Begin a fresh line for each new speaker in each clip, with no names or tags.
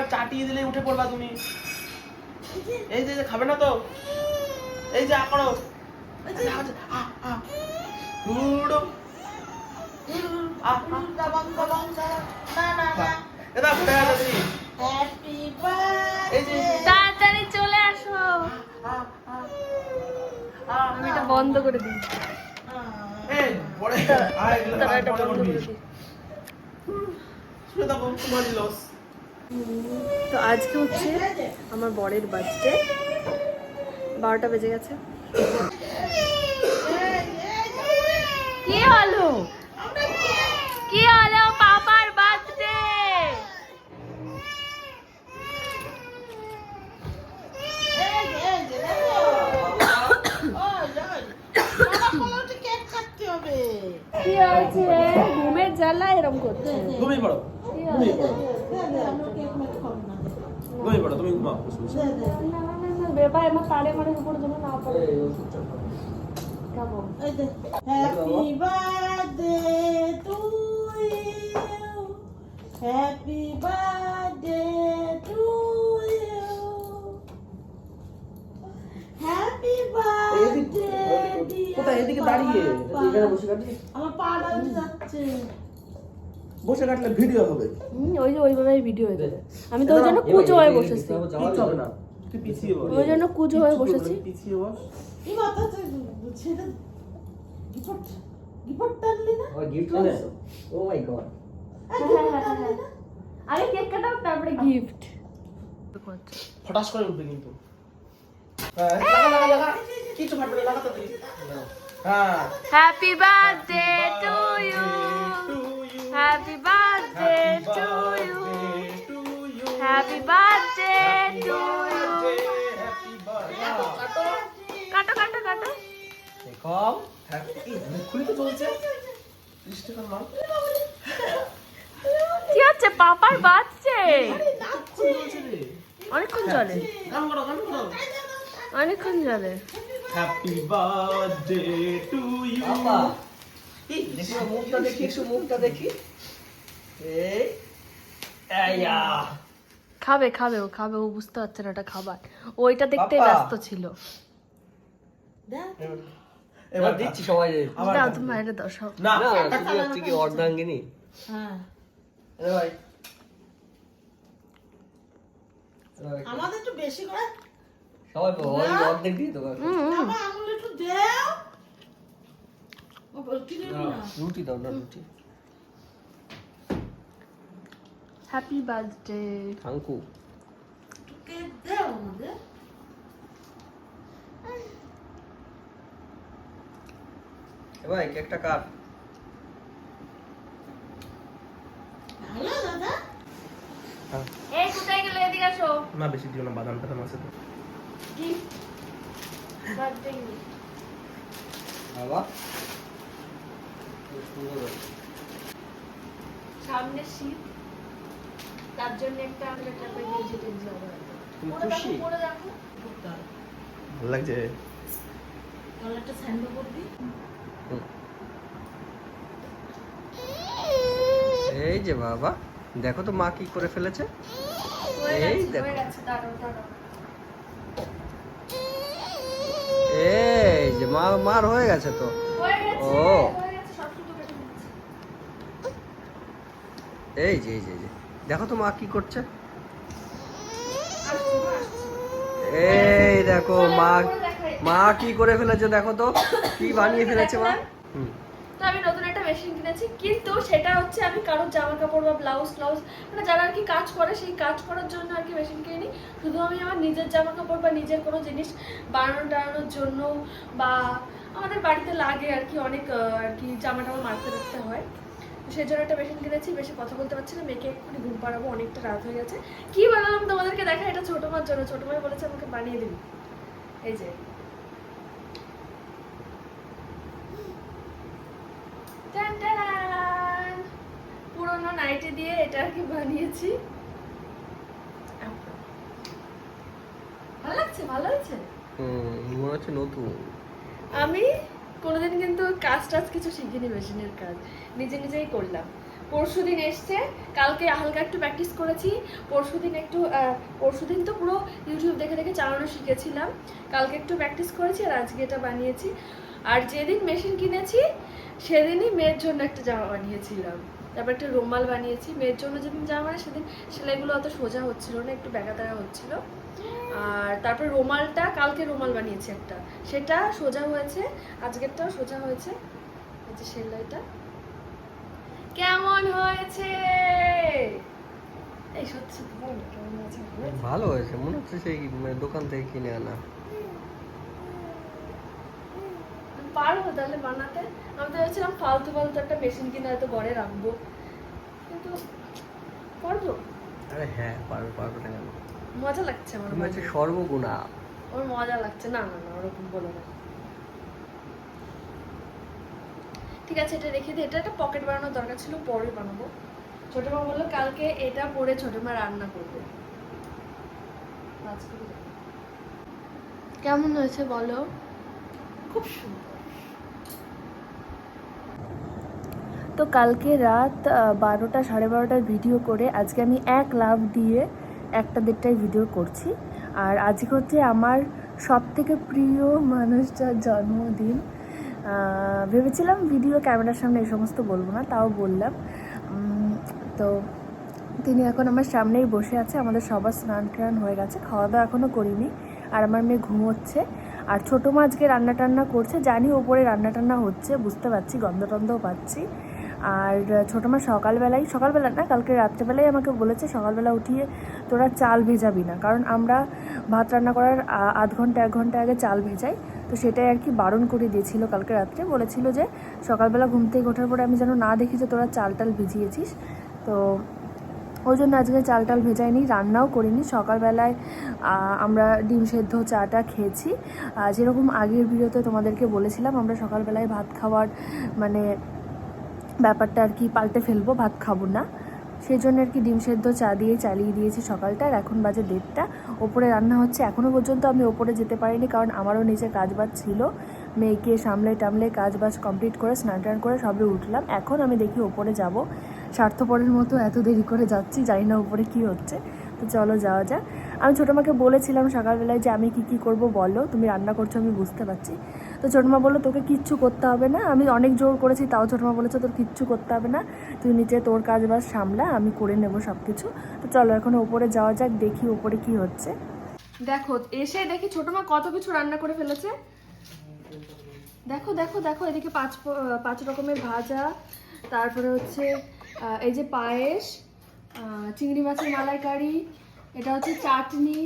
একবার চাটিয়ে দিলে উঠে পড়বা তুমি। এই যে খাবে না তো? এই যে আ করো। আচ্ছা, আচ্ছা।
তাড়াতাড়ি চলে আসো। আমি এটা বন্ধ করে দিই।
পরে এগুলো পরে করবি। থাকো, তোমারই loss।
তো আজকে হচ্ছে আমার বরের বার্থডে। বারোটা বেজে গেছে। কি হলো? কি হলো পাপার বার্থডে? কি হয়েছে? ঘুমের জ্বালা এরকম করছে।
ঘুমিয়ে পড়ো। ঘুমিয়ে পড়ো। ঘুমিয়ে পড়ো তুমি ঘুমাও বসে বসে।
না না না বেবা এমন তারে মারে উপরে যেন না পড়ে কেমন
Happy birthday to you. Happy birthday to you. Happy birthday dear
কোথায়? এদিকে দাঁড়িয়ে। এখানে বসে কাটবি?
আমার পা ডালতে যাচ্ছে
বসে কাটলে ভিডিও হবে।
হুম, ওই যে ওইভাবেই ভিডিও হয়ে যাবে। আমি তো ওই জন্য কুচো হয়ে বসেছি।
কিচ্ছু হবে না। তুই পিছিয়ে বস।
ওই জন্য কুচো হয়ে বসেছি।
তুই পিছিয়ে বস।
এই মাথা ছেড়ে গিফট গিফট টানলি না?
gift এনেছো? My god.
আর gift টানলি না?
আগে কেক কাটাও তারপরে গিফট।
ফটাস করে উঠবে কিন্তু। হ্যাঁ। লাগা লাগা লাগা। কিছু ফাটবে লাগাতে হ্যাঁ।
Happy birthday to you happy birthday to you happy birthday to you কাটো কাটো কাটো
খুলি তো চলছে
কি হচ্ছে? পাপার
রে
অনেকক্ষণ চলে।
গান করো গান করো।
অনেকক্ষণ চলে।
হ্যাপি বার্থডে টু ইউ
দেখি মুখটা দেখি একটু মুখটা দেখি। এই আয়া
খাবে খাবে ও খাবে ও বুঝতে পারছে না ওটা খাবার। ওইটা দেখতে ব্যস্ত ছিল।
এবার দিচ্ছি সবাই
দাও। তুমি বাইরে দাও সব।
না
না হচ্ছে কি অর্ধাঙ্গিনী।
হ্যাঁ।
ভাই।
আমাদের একটু বেশি করে।
সবাই অর্ধেক দিয়ে।
আমার আঙুল একটু দেও।
রুটি দাও না রুটি।
হ্যাপি বার্থডে
থাঙ্কু
কে দেও আমাদের।
এ ভাই কেকটা কাট
ভালো দাদা।
এই কোথায় গেলে এদিকে আসো?
না বেশি দিও না বাদাম টাদাম আছে তো।
কি বার্থডে
বাবা।
সামনে শীত তার জন্য একটা আমরা টাকা দিয়ে যেতে যাব
তুমি খুশি?
দেখো পরে দেখো।
ভালো লাগছে?
তাহলে একটা স্যান্ডো করবি
এই যে বাবা দেখো তো মা কি করে ফেলেছে। এই দেখো।
গেছে দাঁড়াও দাঁড়াও।
এই যে মা মার হয়ে গেছে তো।
হয়ে গেছে।
ও।
হয়ে গেছে সব সুতো কেটে দিচ্ছি
এই যে এই যে দেখো তো মা কি করছে। এই দেখো, মা মা কি করে ফেলেছে দেখো তো। কি বানিয়ে ফেলেছে মা।
তো আমি নতুন একটা মেশিন কিনেছি, কিন্তু সেটা হচ্ছে আমি কারোর জামা কাপড় বা ব্লাউজ ব্লাউজ মানে যারা আর কি কাজ করে, সেই কাজ করার জন্য আর কি মেশিন কিনি শুধু আমি আমার নিজের জামা কাপড় বা নিজের কোনো জিনিস বানানো টানানোর জন্য বা আমাদের বাড়িতে লাগে আর কি অনেক আর কি জামা টামা মারতে রাখতে হয়। সেই জন্য একটা মেশিন কিনেছি বেশি কথা বলতে পারছি না মেয়েকে এক্ষুনি ঘুম পাড়াবো অনেকটা রাত হয়ে গেছে। কি বানালাম তোমাদেরকে দেখা এটা ছোটো মার জন্য ছোটো মাই বলেছে আমাকে বানিয়ে দিবি। এই যে! পুরোনো নাইটি দিয়ে এটা আর কি বানিয়েছি। ভালো লাগছে? ভালো হয়েছে?
হুম, মনে হচ্ছে নতুন।
আমি কোনোদিন কিন্তু কাজ টাজ কিছু শিখিনি মেশিনের কাজ। নিজে নিজেই করলাম। পরশু দিন এসছে, কালকে হালকা একটু প্র্যাকটিস করেছি। পরশু দিন একটু পরশু দিন তো পুরো ইউটিউব দেখে দেখে চালানো শিখেছিলাম। কালকে একটু প্র্যাকটিস করেছি আর আজকে এটা বানিয়েছি। আর যেদিন মেশিন কিনেছি, সেদিনই মেয়ের জন্য একটা জামা বানিয়েছিলাম। তারপর একটা রুমাল বানিয়েছি। মেয়ের জন্য যেদিন জামা সেদিন সেলাইগুলো অত সোজা হচ্ছিল না, একটু ব্যাকা হচ্ছিল। আর তারপর রুমালটা কালকে রুমাল বানিয়েছি একটা। সেটা সোজা হয়েছে আজকেরটাও সোজা হয়েছে। এই যে সেলাইটা। কেমন হয়েছে? এই সত্যি সত্যি বল কেমন হয়েছে? হয়েছে?
ভালো হয়েছে মনে হচ্ছে সেই মানে দোকান থেকে কিনে আনা।
পারব তাহলে বানাতে? আমি তো ভেবেছিলাম ফালতু ফালতু একটা মেশিন কিনে হয়তো ঘরে রাখব। কিন্তু পারব?
আরে হ্যাঁ পারবে পারবে না
মজা লাগছে আমার
তুমি হচ্ছে সর্বগুণা।
আমার মজা লাগছে। না না না ওরকম বলো না। ঠিক আছে এটা রেখে দিই এটা একটা পকেট বানানোর দরকার ছিল পরে বানাবো। ছোট মা বলল কালকে এটা পরে ছোট মা রান্না করবে। কেমন হয়েছে বলো?
খুব সুন্দর।
তো কালকে রাত আহ, বারোটা সাড়ে বারোটায় ভিডিও করে আজকে আমি এক লাভ দিয়ে একটা দেড়টায় ভিডিও করছি। আর আজকে হচ্ছে আমার সব থেকে প্রিয় মানুষটার জন্মদিন। ভেবেছিলাম ভিডিও ক্যামেরার সামনে এই সমস্ত বলব না, তাও বললাম। তো তিনি এখন আমার সামনেই বসে আছে, আমাদের সবার স্নান টান হয়ে গেছে খাওয়া দাওয়া এখনও করিনি, আর আমার মেয়ে ঘুমোচ্ছে। আর ছোটো মা আজকে রান্না টান্না করছে, জানি ওপরে রান্না টান্না হচ্ছে, বুঝতে পারছি গন্ধ টন্ধও পাচ্ছি। আর ছোটো মা সকালবেলায় সকালবেলা না, কালকে রাত্রেবেলায় আমাকে বলেছে, সকালবেলা উঠিয়ে তোরা চাল ভেজাবি না। কারণ আমরা ভাত রান্না করার আধ ঘণ্টা, এক ঘণ্টা আগে চাল ভেজাই। তো সেটাই আর কি বারণ করে দিয়েছিল কালকে রাত্রে। বলেছিল যে সকালবেলা ঘুম থেকে ওঠার পরে আমি যেন না দেখি যে তোরা চাল টাল ভিজিয়েছিস। তো ওই জন্য আজকে চাল টাল ভেজাইনি, রান্নাও করিনি। সকালবেলায় আমরা ডিম সেদ্ধ চাটা খেয়েছি। যেরকম আগের ভিডিওতে তোমাদেরকে বলেছিলাম, আমরা সকালবেলায় ভাত খাওয়ার মানে ব্যাপারটা আর কি পাল্টে ফেলব, ভাত খাব না। সেই জন্য আর কি ডিম সেদ্ধ চা দিয়ে চালিয়ে দিয়েছি সকালটা আর এখন বাজে দেড়টা। ওপরে রান্না হচ্ছে এখনও পর্যন্ত আমি ওপরে যেতে পারিনি কারণ আমারও নিচে কাজবাজ ছিল। মেয়েকে সামলে টামলে কাজবাজ কমপ্লিট করে, স্নান টান করে সবে উঠলাম। এখন আমি দেখি ওপরে যাব। স্বার্থপরের মতো এত দেরি করে যাচ্ছি, জানি না ওপরে কি হচ্ছে। তো চলো যাওয়া যাক। আমি ছোটো মাকে বলেছিলাম সকালবেলায় যে আমি কি কি করব বলো, তুমি রান্না করছ আমি বুঝতে পারছি। তো ছোটো মা বলল, তোকে কিচ্ছু করতে হবে না। আমি অনেক জোর করেছি, তাও ছোটো মা বলেছে, তোর কিচ্ছু করতে হবে না। তুই নিচে তোর কাজ বাজ সামলা, আমি করে নেব সব কিছু তো চলো এখন ওপরে যাওয়া যাক, দেখি ওপরে কি হচ্ছে। দেখো, এসে দেখি ছোট মা কত কিছু রান্না করে ফেলেছে। দেখো দেখো দেখো, এদিকে পাঁচ পাঁচ রকমের ভাজা, তারপরে হচ্ছে এই যে পায়েস চিংড়ি মাছের মালাইকারি, এটা হচ্ছে চাটনি,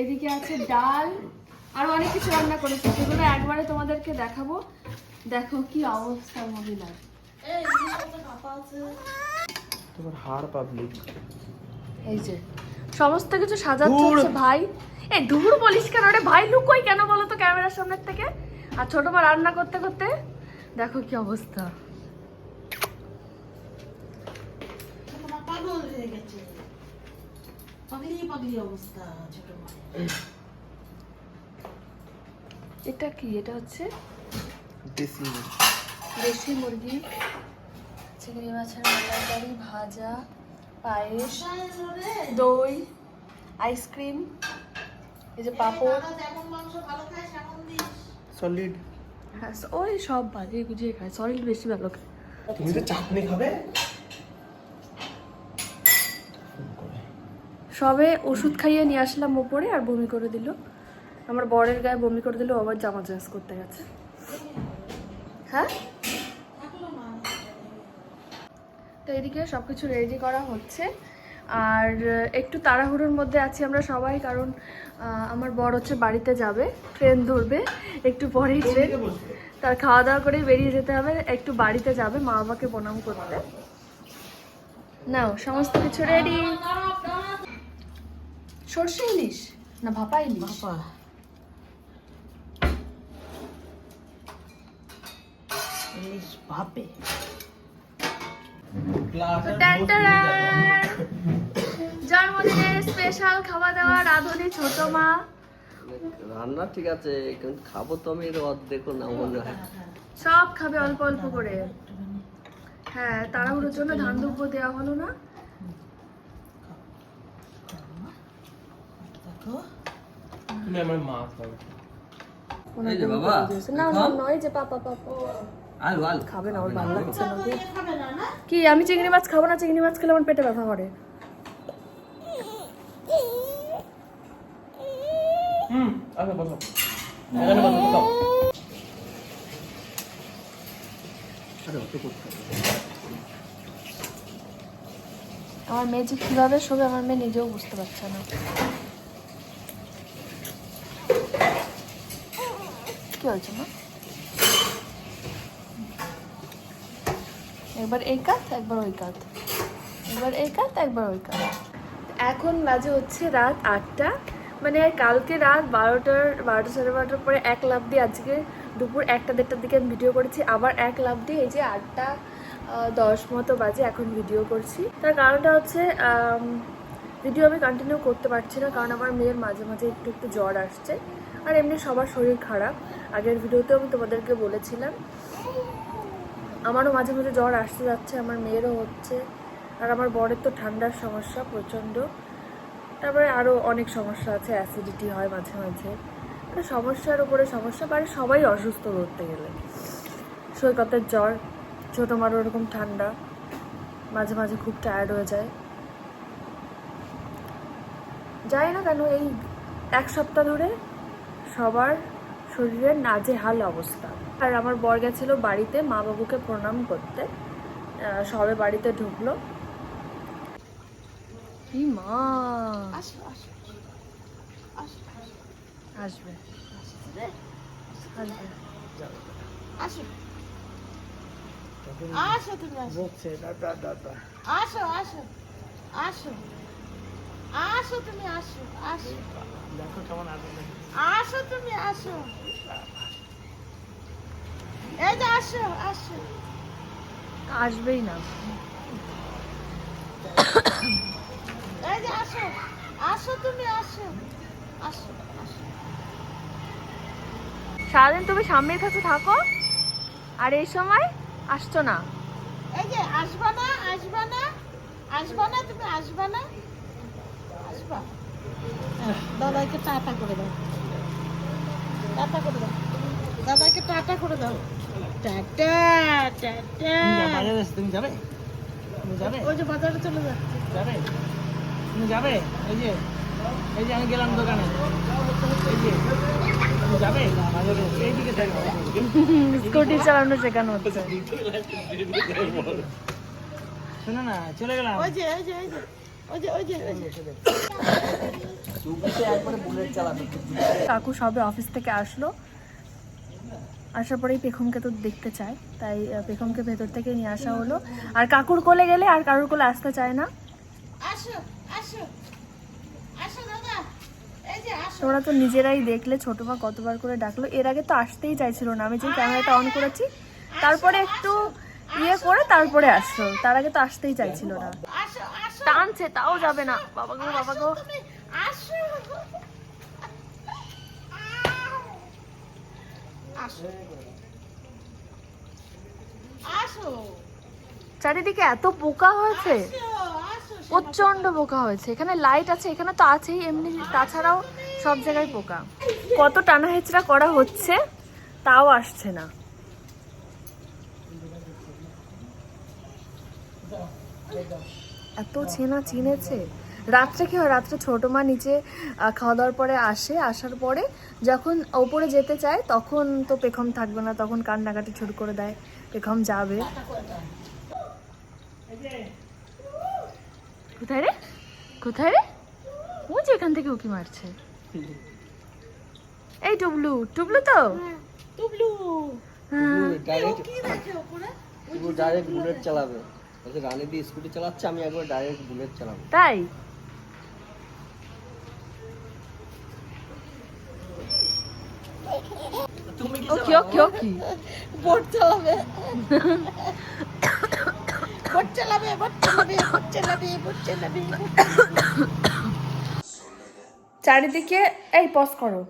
এদিকে আছে ডাল আর অনেক কিছু রান্না করেছি সেগুলো একবারে তোমাদেরকে দেখাবো। দেখো কি অবস্থা মহিলার।
তোমার হাড় পাবলিক।
এই যে সমস্ত কিছু সাজাচ্ছে হচ্ছে ভাই। এই দূর বলিস কেন? রে ভাই লুকোই কেন বলো তো ক্যামেরার সামনের থেকে? আর ছোট মা রান্না করতে করতে দেখো কি অবস্থা।
পাগল হয়ে গেছে। পাগলি পাগলি অবস্থা ছোট মায়ের।
এটা কি? এটা হচ্ছে
দেশি
দেশি মুরগি। চিংড়ি মাছের মালাইকারি ভাজা পায়েস দই আইসক্রিম এই যে পাঁপড়।
সলিড।
হ্যাঁ ওই সব বাজিয়ে গুজিয়ে খায়। সলিড বেশি ভালো খায়।
তুমি তো চাটনি খাবে?
সবে ওষুধ খাইয়ে নিয়ে আসলাম ওপরে আর বমি করে দিল। আমার বরের গায়ে বমি করে দিল আবার জামা চেঞ্জ করতে গেছে। হ্যাঁ? তো এদিকে সব কিছু রেডি করা হচ্ছে। আর একটু তাড়াহুড়োর মধ্যে আছি আমরা সবাই কারণ আমার বর হচ্ছে বাড়িতে যাবে ট্রেন ধরবে একটু পরেই ট্রেন তার খাওয়া দাওয়া করে বেরিয়ে যেতে হবে একটু বাড়িতে যাবে মা বাবাকে প্রণাম করতে। নাও সমস্ত কিছু রেডি সর্ষে ইলিশ? না ভাপা ইলিশ?
ইলিশ
টাড়ান। জন্মদিনের স্পেশাল খাওয়া দাওয়া রাঁধুনি ছোট মা।
রান্না ঠিক আছে কিন্তু খাব তো আমি অর্ধেকও না মনে হয়।
সব খাবে অল্প অল্প করে। হ্যাঁ তাড়াহুড়োর জন্য ধান দুব্য দেওয়া হলো না।
তুমি আমার মা খাও
বাবা
না না নয় যে পাপা পাপা।
আলু আলু।
খাবে না ভালো লাগছে না।
না না?
কি আমি চিংড়ি মাছ খাব না? চিংড়ি মাছ খেলে আমার পেটে ব্যথা করে।
হুম আচ্ছা বসো। এখানে বসো খাও
আরে অত করতে
আমার মেয়ে যে কীভাবে শোবে আমার মেয়ে নিজেও বুঝতে পারছে না। কি হয়েছে মা? একবার এই কাত, একবার ওই কাত। একবার এই কাত, একবার ওই কাত। এখন বাজে হচ্ছে রাত আটটা। মানে কালকে রাত বারোটার, বারোটা সাড়ে বারোটার পরে এক লাভ দিয়ে আজকে দুপুর একটা দেড়টার দিকে আমি ভিডিও করেছি। আবার এক লাভ দিয়ে এই যে আটটা দশ মতো বাজে এখন ভিডিও করছি। তার কারণটা হচ্ছে ভিডিও আমি কন্টিনিউ করতে পারছি না, কারণ আমার মেয়ের মাঝে মাঝে একটু একটু জ্বর আসছে। আর এমনি সবার শরীর খারাপ। আগের ভিডিওতেও আমি তোমাদেরকে বলেছিলাম। আমারও মাঝে মাঝে জ্বর আসতে যাচ্ছে, আমার মেয়েরও হচ্ছে। আর আমার বরের তো ঠান্ডার সমস্যা প্রচণ্ড। তারপরে আরও অনেক সমস্যা আছে অ্যাসিডিটি হয় মাঝে মাঝে। মানে সমস্যার উপরে সমস্যা বাড়ি সবাই অসুস্থ ধরতে গেলে। সৈকতের জ্বর, ছোটো মারও ওরকম ঠান্ডা। মাঝে মাঝে খুব টায়ার্ড হয়ে যায়। যাই না কেন, এই এক সপ্তাহ ধরে সবার শরীরের নাজেহাল অবস্থা। আর আমার বর গেছিল বাড়িতে মা বাবুকে প্রণাম করতে। সবে বাড়িতে ঢুকলো। মা?
আসো আসো আসো
আসবে।
আসো। আসো তুমি আসো। আসো আসো আসো। আসো তুমি আসো আসো।
দেখো কেমন আনন্দ
আসো তুমি আসো। এই যে আসো আসো।
আসবেই না।
এই যে আসো আসো তুমি আসো। আসো আসো।
সারাদিন তুমি সামনেই কাছে থাকো আর এই সময় আসছো না।
এই যে আসবা না আসবা না আসবা না তুমি আসবা না। আসবা। দাদাকে টাটা করে দাও। টাটা করে দাও। দাদাকে টাটা করে দাও। টাটা টাটা।
বাজারে তুমি যাবে? যাবে?
ওই যে বাজারে চলে যাচ্ছে।
যাবে? তুমি যাবে? এই যে এই যে আমি গেলাম দোকানে। এই যে যাবে? এইদিকে
স্কুটি চালানো শেখানো হচ্ছে।
শোনো না চলে গেলাম।
ওই যে ওই যে ওই যে
কাকু সবে অফিস থেকে আসলো। আসার পরেই পেখমকে তো দেখতে চায়। তাই পেখমকে ভেতর থেকে নিয়ে আসা হলো। আর কাকুর কোলে গেলে আর কারুর কোলে আসতে চায় না। তোমরা তো নিজেরাই দেখলে ছোট মা কতবার করে ডাকলো। এর আগে তো আসতেই চাইছিল না। আমি যে ক্যামেরাটা অন করেছি তারপরে একটু ইয়ে করে তারপরে আসলো। তার আগে তো আসতেই চাইছিল না। টানছে তাও যাবে না। বাবা গো বাবা গো
আসো। আসো। আসো
চারিদিকে এত পোকা হয়েছে। প্রচণ্ড পোকা হয়েছে। এখানে লাইট আছে এখানে তো আছেই এমনি তাছাড়াও সব জায়গায় পোকা কত টানা হেচড়া করা হচ্ছে তাও আসছে না। এত চেনা চিনেছে রাত্রে কি হয়? রাত্রে ছোটো মা নিচে খাওয়া দাওয়ার পরে আসে। আসার পরে যখন ওপরে যেতে চায় তখন তো পেখম থাকবে না তখন কান্নাকাটি শুরু করে দেয়। পেখম যাবে। কোথায় রে? কোথায় রে? ও যে এখান থেকে উকি মারছে। এই টুবলু টুবলু তো?
টুবলু।
হ্যাঁ।
ডাইরেক্ট
কি রাখে ওপরে?
ডাইরেক্ট বুলেট চালাবে। বলছে রানী দিয়ে স্কুটি চালাচ্ছে আমি একবার ডাইরেক্ট বুলেট চালাবো।
তাই
তুমি
ও কি? ও কি ও কি
বোট চালাবে। বোট চালাবে বোট চালাবে বোট চালাবে বোট চালাবে।
চারিদিকে এই পজ করো।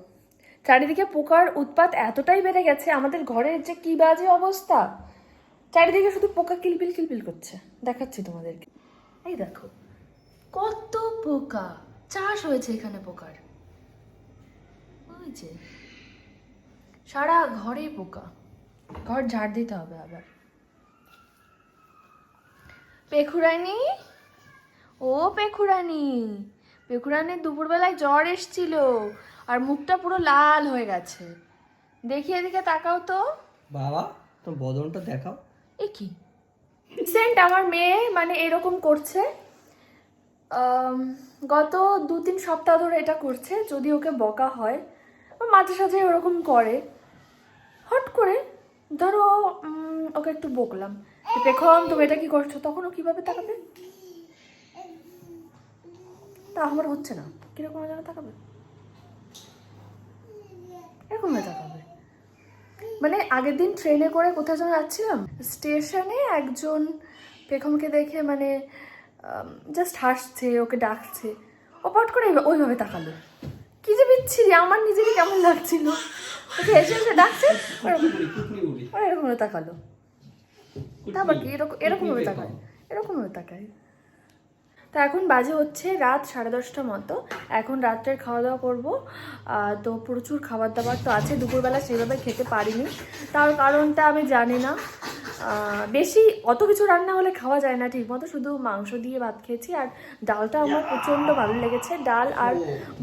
চারিদিকে পোকার উৎপাত এতটাই বেড়ে গেছে আমাদের ঘরের যে কি বাজে অবস্থা। চারিদিকে শুধু পোকা কিলপিল কিলপিল করছে। দেখাচ্ছি তোমাদেরকে। এই দেখো কত পোকা। চাষ হয়েছে এখানে পোকার। ওই যে। সারা ঘরে পোকা। ঘর ঝাড় দিতে হবে আবার। পেখুরানি? ও পেখুরানি পেখুরানির দুপুরবেলায় জ্বর এসছিল আর মুখটা পুরো লাল হয়ে গেছে। দেখি এদিকে তাকাও তো।
বাবা তো বদনটা দেখাও।
এ কি? রিসেন্ট আমার মেয়ে মানে এরকম করছে। গত দু তিন সপ্তাহ ধরে এটা করছে যদি ওকে বকা হয়। মাঝে সাঝে ওরকম করে। হট করে, ধরো ওকে একটু বকলাম। পেখম তুমি এটা কি করছ? তখন ও কীভাবে তাকাবে? তা আমার হচ্ছে না। কীরকম যেন তাকাবে? এরকম তাকাবে। মানে আগের দিন ট্রেনে করে কোথাও যেন যাচ্ছিলাম স্টেশনে একজন পেখমকে দেখে মানে জাস্ট হাসছে, ওকে ডাকছে। ও পট করে ওইভাবে তাকালো। কি যে বিচ্ছিরি আমার নিজেকে কেমন লাগছিল। ওকে এসে এসে ডাকছে। ওরকম- ও এরকম তাকালো তারপর কি? এরকম এরকম ভাবে তাকায়। এরকম ভাবে তাকায়। তো এখন বাজে হচ্ছে রাত সাড়ে দশটা মতো। এখন রাত্রের খাওয়া দাওয়া করব তো প্রচুর খাবার দাবার তো আছে। দুপুরবেলা সেভাবে খেতে পারিনি। তার কারণটা আমি জানি না। বেশি অত কিছু রান্না হলে খাওয়া যায় না ঠিক মতো, শুধু মাংস দিয়ে ভাত খেয়েছি আর ডালটা আমার প্রচণ্ড ভালো লেগেছে। ডাল আর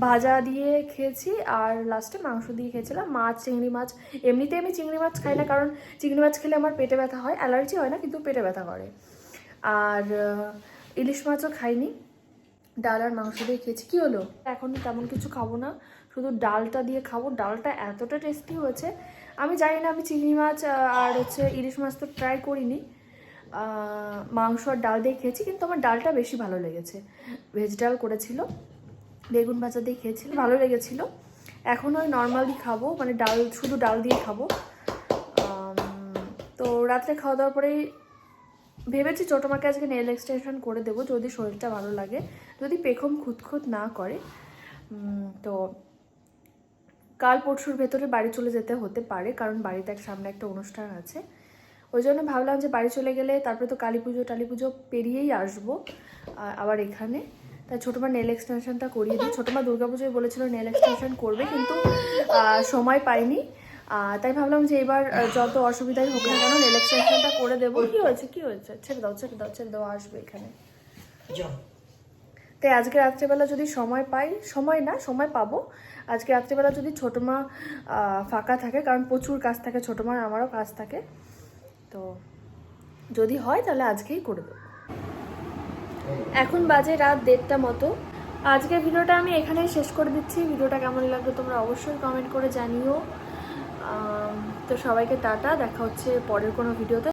ভাজা দিয়ে খেয়েছি আর লাস্টে মাংস দিয়ে খেয়েছিলাম। মাছ, চিংড়ি মাছ, এমনিতে আমি চিংড়ি মাছ খাই না কারণ চিংড়ি মাছ খেলে আমার পেটে ব্যথা হয়, অ্যালার্জি হয় না কিন্তু পেটে ব্যথা করে। আর ইলিশ মাছও খাইনি। ডাল আর মাংস দিয়ে খেয়েছি। কি হলো? এখন তেমন কিছু খাব না, শুধু ডালটা দিয়ে খাব। ডালটা এতটা টেস্টি হয়েছে আমি জানি না, আমি চিংড়ি মাছ আর হচ্ছে ইলিশ মাছ তো ট্রাই করিনি। মাংস আর ডাল দিয়ে খেয়েছি, কিন্তু আমার ডালটা বেশি ভালো লেগেছে। ভেজ ডাল করেছিল, বেগুন ভাজা দিয়ে খেয়েছিল, ভালো লেগেছিল। এখন ওই নর্মালি খাব মানে ডাল, শুধু ডাল দিয়ে খাব। তো রাত্রে খাওয়া দাওয়ার পরেই ভেবেছি ছোটো মাকে আজকে নেল এক্সটেনশন করে দেবো, যদি শরীরটা ভালো লাগে। যদি পেখম খুঁতখুত না করে তো কাল পরশুর ভেতরে বাড়ি চলে যেতে হতে পারে কারণ বাড়িতে এক সামনে একটা অনুষ্ঠান আছে। ওই জন্য ভাবলাম যে বাড়ি চলে গেলে তারপরে তো কালী পুজো টালী পুজো পেরিয়েই আসব আবার এখানে। তাই ছোটো মা নেল এক্সটেনশনটা করিয়ে দিই। ছোটো মা দুর্গাপুজোয় বলেছিল নেল এক্সটেনশন করবে কিন্তু সময় পাইনি। তাই ভাবলাম যে এবার যত অসুবিধাই হোক না কেন নেল এক্সটেনশনটা করে দেবো। কি হয়েছে কি হয়েছে? ছেড়ে দাও ছেড়ে দাও ছেড়ে দাও আসবে এখানে। তাই আজকে রাত্রেবেলা যদি সময় পাই সময় না সময় পাবো আজকে রাত্রিবেলা যদি ছোটো মা ফাঁকা থাকে, কারণ প্রচুর কাজ থাকে, ছোটো মার আমারও কাজ থাকে, তো যদি হয় তাহলে আজকেই করে দেবো। এখন বাজে রাত দেড়টা মতো। আজকের ভিডিওটা আমি এখানেই শেষ করে দিচ্ছি। ভিডিওটা কেমন লাগল তোমরা অবশ্যই কমেন্ট করে জানিও। তো সবাইকে টাটা। দেখা হচ্ছে পরের কোনো ভিডিওতে।